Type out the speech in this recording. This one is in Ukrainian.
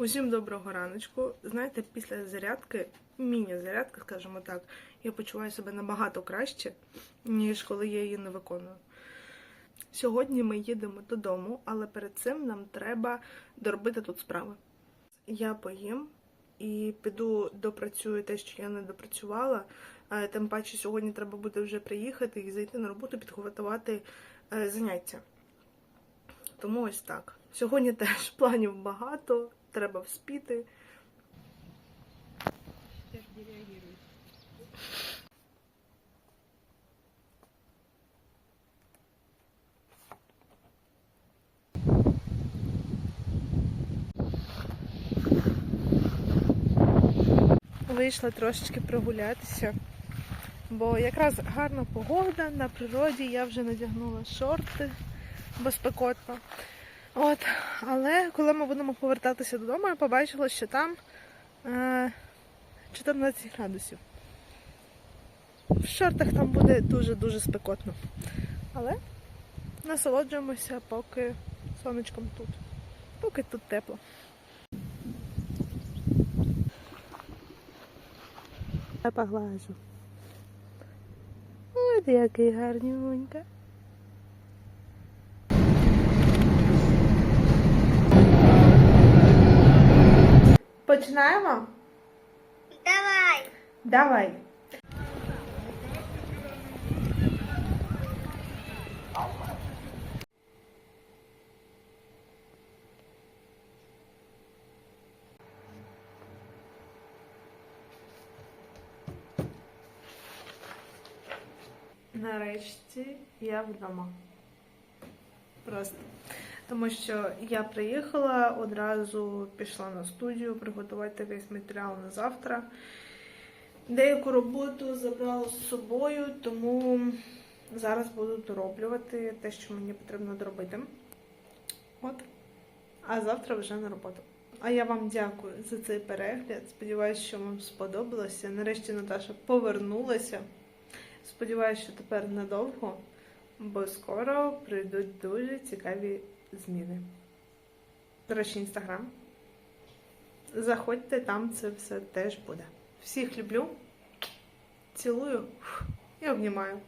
Усім доброго раночку. Знаєте, після зарядки, міні-зарядки, скажімо так, я почуваю себе набагато краще, ніж коли я її не виконую. Сьогодні ми їдемо додому, але перед цим нам треба доробити тут справи. Я поїм і піду допрацюю те, що я не допрацювала. Е, Тим паче, сьогодні треба буде вже приїхати і зайти на роботу, підготувати е, заняття. Тому ось так. Сьогодні теж планів багато, треба вспіти. Вийшла трошечки прогулятися, бо якраз гарна погода на природі, я вже надягнула шорти, бо спекотно. От, але коли ми будемо повертатися додому, я побачила, що там е, 14 градусів. В шортах там буде дуже-дуже спекотно. Але насолоджуємося, поки сонечком тут. Поки тут тепло. Я поглажу. Ой, ти який гарнюнька. Починаємо? Давай. Давай. Нарешті я вдома. Просто. Тому що я приїхала, одразу пішла на студію приготувати весь матеріал на завтра. Деяку роботу забрала з собою, тому зараз буду дороблювати те, що мені потрібно доробити. От. А завтра вже на роботу. А я вам дякую за цей перегляд. Сподіваюся, що вам сподобалося. Нарешті Наташа повернулася. Сподіваюся, що тепер надовго, бо скоро прийдуть дуже цікаві зміни. До речі, інстаграм. Заходьте, там це все теж буде. Всіх люблю, цілую і обнімаю.